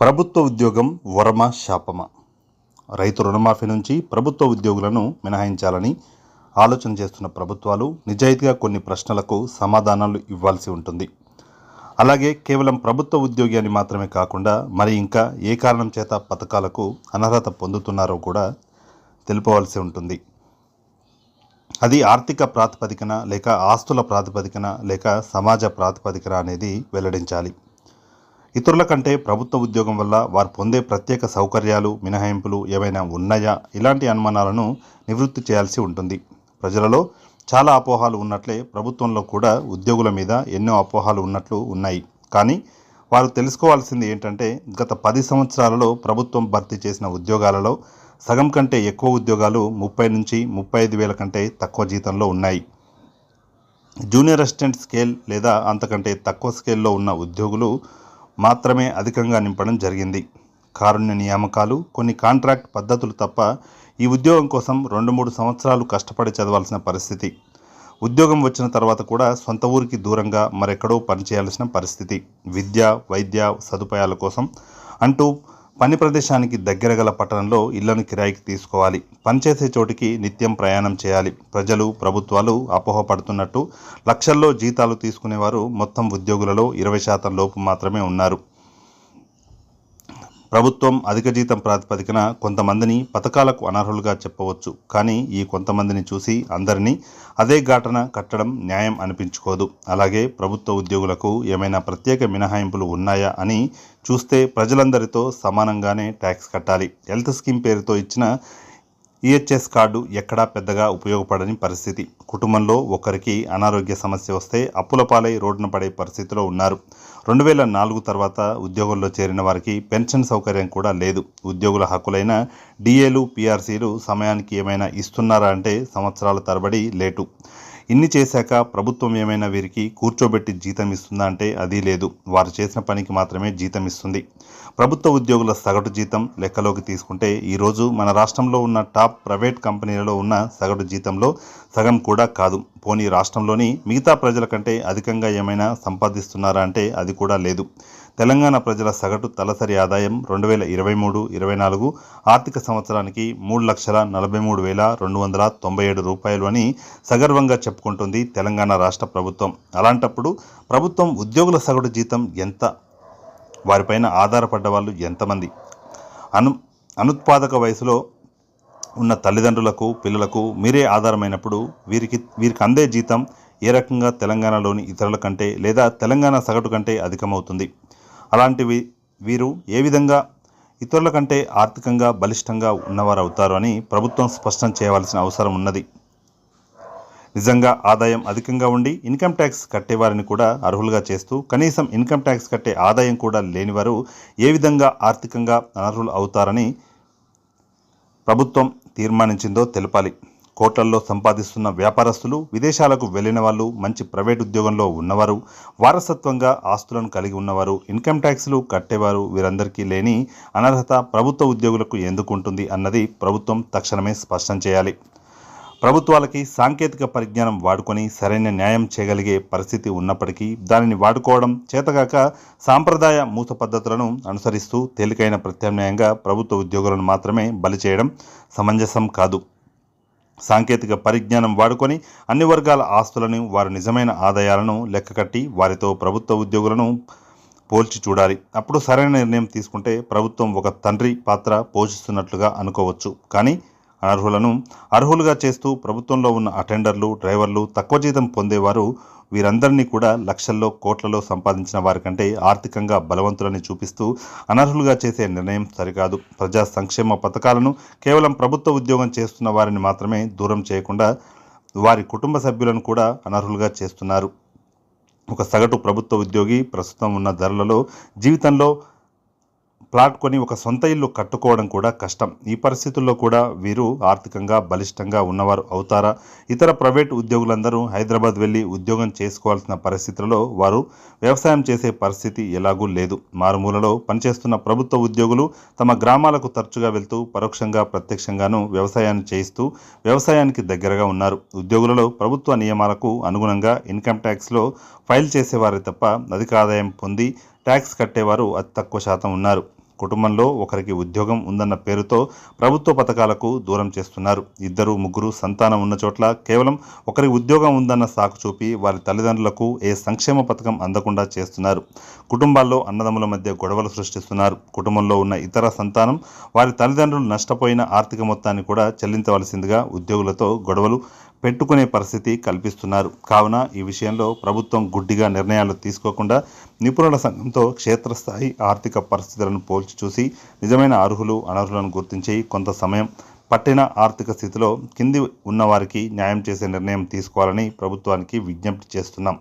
ప్రభుత్వ ఉద్యోగం వరమ శాపమ. రైతు రుణమాఫీ నుంచి ప్రభుత్వ ఉద్యోగులను మినహాయించాలని ఆలోచన చేస్తున్న ప్రభుత్వాలు నిజాయితీగా కొన్ని ప్రశ్నలకు సమాధానాలు ఇవ్వాల్సి ఉంటుంది. అలాగే కేవలం ప్రభుత్వ ఉద్యోగి అని మాత్రమే కాకుండా మరి ఇంకా ఏ కారణం చేత పథకాలకు అనర్హత పొందుతున్నారో కూడా తెలుపవలసి ఉంటుంది. అది ఆర్థిక ప్రాతిపదికన లేక ఆస్తుల ప్రాతిపదికన లేక సమాజ ప్రాతిపదికన అనేది వెల్లడించాలి. ఇతరుల కంటే ప్రభుత్వ ఉద్యోగం వల్ల వారు పొందే ప్రత్యేక సౌకర్యాలు మినహాయింపులు ఏవైనా ఉన్నాయా? ఇలాంటి అనుమానాలను నివృత్తి చేయాల్సి ఉంటుంది. ప్రజలలో చాలా అపోహాలు ఉన్నట్లే ప్రభుత్వంలో కూడా ఉద్యోగుల మీద ఎన్నో అపోహాలు ఉన్నట్లు ఉన్నాయి. కానీ వారు తెలుసుకోవాల్సింది ఏంటంటే గత పది సంవత్సరాలలో ప్రభుత్వం భర్తీ చేసిన ఉద్యోగాలలో సగం కంటే ఎక్కువ ఉద్యోగాలు ముప్పై నుంచి ముప్పై ఐదు వేల కంటే తక్కువ జీతంలో ఉన్నాయి. జూనియర్ అసిస్టెంట్ స్కేల్ లేదా అంతకంటే తక్కువ స్కేల్లో ఉన్న ఉద్యోగులు మాత్రమే అధికంగా నింపడం జరిగింది. కారుణ్య నియామకాలు కొన్ని కాంట్రాక్ట్ పద్ధతులు తప్ప ఈ ఉద్యోగం కోసం రెండు మూడు సంవత్సరాలు కష్టపడి చదవాల్సిన పరిస్థితి. ఉద్యోగం వచ్చిన తర్వాత కూడా సొంత ఊరికి దూరంగా మరెక్కడో పనిచేయాల్సిన పరిస్థితి. విద్య వైద్య సదుపాయాల కోసం అంటూ పని ప్రదేశానికి దగ్గర గల పట్టణంలో ఇళ్ళను కిరాయికి తీసుకోవాలి. పనిచేసే చోటికి నిత్యం ప్రయాణం చేయాలి. ప్రజలు ప్రభుత్వాలు అపోహపడుతున్నట్టు లక్షల్లో జీతాలు తీసుకునేవారు మొత్తం ఉద్యోగులలో ఇరవై శాతం లోపు మాత్రమే ఉన్నారు. ప్రభుత్వం అధిక జీతం ప్రాతిపదికన కొంతమందిని పథకాలకు అనర్హులుగా చెప్పవచ్చు. కానీ ఈ కొంతమందిని చూసి అందరినీ అదే ఘాటన కట్టడం న్యాయం అనిపించుకోదు. అలాగే ప్రభుత్వ ఉద్యోగులకు ఏమైనా ప్రత్యేక మినహాయింపులు ఉన్నాయా అని చూస్తే ప్రజలందరితో సమానంగానే ట్యాక్స్ కట్టాలి. హెల్త్ స్కీమ్ పేరుతో ఇచ్చిన ఈహెచ్ఎస్ కార్డు ఎక్కడా పెద్దగా ఉపయోగపడని పరిస్థితి. కుటుంబంలో ఒకరికి అనారోగ్య సమస్య వస్తే అప్పుల పాలై రోడ్డున పడే పరిస్థితిలో ఉన్నారు. రెండు వేల నాలుగు తర్వాత ఉద్యోగంలో చేరిన వారికి పెన్షన్ సౌకర్యం కూడా లేదు. ఉద్యోగుల హక్కులైన డిఏలు పిఆర్సీలు సమయానికి ఏమైనా ఇస్తున్నారా అంటే సంవత్సరాల తరబడి లేటు. ఇన్ని చేశాక ప్రభుత్వం ఏమైనా వీరికి కూర్చోబెట్టి జీతం ఇస్తుందా అంటే అది లేదు. వారు చేసిన పనికి మాత్రమే జీతం ఇస్తుంది. ప్రభుత్వ ఉద్యోగుల సగటు జీతం లెక్కలోకి తీసుకుంటే ఈరోజు మన రాష్ట్రంలో ఉన్న టాప్ ప్రైవేట్ కంపెనీలలో ఉన్న సగటు జీతంలో సగం కూడా కాదు. పోనీ రాష్ట్రంలోని మిగతా ప్రజల కంటే అధికంగా ఏమైనా సంపాదిస్తున్నారా అంటే అది కూడా లేదు. తెలంగాణ ప్రజల సగటు తలసరి ఆదాయం రెండు వేల ఇరవై మూడు ఇరవై నాలుగు ఆర్థిక సంవత్సరానికి మూడు లక్షల నలభై మూడు వేల రెండు వందల తొంభై ఏడు రూపాయలు అని సగర్వంగా చెప్పుకుంటుంది తెలంగాణ రాష్ట్ర ప్రభుత్వం. అలాంటప్పుడు ప్రభుత్వం ఉద్యోగుల సగటు జీతం ఎంత? వారిపైన ఆధారపడ్డ వాళ్ళు ఎంతమంది? అను అనుత్పాదక వయసులో ఉన్న తల్లిదండ్రులకు పిల్లలకు మీరే ఆధారమైనప్పుడు వీరికి వీరికి అందే జీతం ఏ రకంగా తెలంగాణలోని ఇతరుల కంటే లేదా తెలంగాణ సగటు కంటే అధికమవుతుంది? అలాంటివి వీరు ఏ విధంగా ఇతరుల కంటే ఆర్థికంగా బలిష్టంగా ఉన్నవారు అవుతారు అని ప్రభుత్వం స్పష్టం చేయవలసిన అవసరం ఉన్నది. నిజంగా ఆదాయం అధికంగా ఉండి ఇన్కమ్ ట్యాక్స్ కట్టేవారిని కూడా అర్హులుగా చేస్తూ కనీసం ఇన్కమ్ ట్యాక్స్ కట్టే ఆదాయం కూడా లేనివారు ఏ విధంగా ఆర్థికంగా అనర్హులు అవుతారని ప్రభుత్వం తీర్మానించిందో తెలపాలి. కోట్లల్లో సంపాదిస్తున్న వ్యాపారస్తులు విదేశాలకు వెళ్ళిన వాళ్ళు మంచి ప్రైవేట్ ఉద్యోగంలో ఉన్నవారు వారసత్వంగా ఆస్తులను కలిగి ఉన్నవారు ఇన్కమ్ ట్యాక్స్లు కట్టేవారు వీరందరికీ లేని అనర్హత ప్రభుత్వ ఉద్యోగులకు ఎందుకు ఉంటుంది అన్నది ప్రభుత్వం తక్షణమే స్పష్టం చేయాలి. ప్రభుత్వాలకి సాంకేతిక పరిజ్ఞానం వాడుకొని సరైన న్యాయం చేయగలిగే పరిస్థితి ఉన్నప్పటికీ దానిని వాడుకోవడం చేతగాక సాంప్రదాయ మూత పద్ధతులను అనుసరిస్తూ తేలికైన ప్రత్యామ్నాయంగా ప్రభుత్వ ఉద్యోగులను మాత్రమే బలి చేయడం సమంజసం కాదు. సాంకేతిక పరిజ్ఞానం వాడుకొని అన్ని వర్గాల ఆస్తులను వారి నిజమైన ఆదాయాలను లెక్కకట్టి వారితో ప్రభుత్వ ఉద్యోగులను పోల్చి చూడాలి. అప్పుడు సరైన నిర్ణయం తీసుకుంటే ప్రభుత్వం ఒక తండ్రి పాత్ర పోషిస్తున్నట్లుగా అనుకోవచ్చు. కానీ అనర్హులను అర్హులుగా చేస్తూ ప్రభుత్వంలో ఉన్న అటెండర్లు డ్రైవర్లు తక్కువ జీతం పొందేవారు వీరందరినీ కూడా లక్షల్లో కోట్లలో సంపాదించిన వారికంటే ఆర్థికంగా బలవంతులని చూపిస్తూ అనర్హులుగా చేసే నిర్ణయం సరికాదు. ప్రజా సంక్షేమ పథకాలను కేవలం ప్రభుత్వ ఉద్యోగం చేస్తున్న వారిని మాత్రమే దూరం చేయకుండా వారి కుటుంబ సభ్యులను కూడా అనర్హులుగా చేస్తున్నారు. ఒక సగటు ప్రభుత్వ ఉద్యోగి ప్రస్తుతం ఉన్న ధరలలో జీవితంలో ప్లాట్ కొని ఒక సొంత ఇల్లు కట్టుకోవడం కూడా కష్టం. ఈ పరిస్థితుల్లో కూడా వీరు ఆర్థికంగా బలిష్టంగా ఉన్నవారు అవుతారా? ఇతర ప్రైవేట్ ఉద్యోగులందరూ హైదరాబాద్ వెళ్ళి ఉద్యోగం చేసుకోవాల్సిన పరిస్థితులలో వారు వ్యవసాయం చేసే పరిస్థితి ఎలాగూ లేదు. మారుమూలలో పనిచేస్తున్న ప్రభుత్వ ఉద్యోగులు తమ గ్రామాలకు తరచుగా వెళ్తూ పరోక్షంగా ప్రత్యక్షంగాను వ్యవసాయాన్ని చేయిస్తూ వ్యవసాయానికి దగ్గరగా ఉన్నారు. ఉద్యోగులలో ప్రభుత్వ నియమాలకు అనుగుణంగా ఇన్కమ్ ట్యాక్స్లో ఫైల్ చేసేవారే తప్ప అధిక ఆదాయం పొంది ట్యాక్స్ కట్టేవారు అతి తక్కువ శాతం ఉన్నారు. కుటుంబంలో ఒకరికి ఉద్యోగం ఉందన్న పేరుతో ప్రభుత్వ పథకాలకు దూరం చేస్తున్నారు. ఇద్దరు ముగ్గురు సంతానం ఉన్న చోట్ల కేవలం ఒకరి ఉద్యోగం ఉందన్న సాకు చూపి వారి తల్లిదండ్రులకు ఏ సంక్షేమ పథకం అందకుండా చేస్తున్నారు. కుటుంబాల్లో అన్నదమ్ముల మధ్య గొడవలు సృష్టిస్తున్నారు. కుటుంబంలో ఉన్న ఇతర సంతానం వారి తల్లిదండ్రులు నష్టపోయిన ఆర్థిక మొత్తాన్ని కూడా చెల్లించవలసిందిగా ఉద్యోగులతో గొడవలు పెట్టుకునే పరిస్థితి కల్పిస్తున్నారు. కావున ఈ విషయంలో ప్రభుత్వం గుడ్డిగా నిర్ణయాలు తీసుకోకుండా నిపుణుల సంఘంతో క్షేత్రస్థాయి ఆర్థిక పరిస్థితులను పోల్చి చూసి నిజమైన అర్హులు అనర్హులను గుర్తించి కొంత సమయం పట్టిన ఆర్థిక స్థితిలో కింది ఉన్నవారికి న్యాయం చేసే నిర్ణయం తీసుకోవాలని ప్రభుత్వానికి విజ్ఞప్తి చేస్తున్నాం.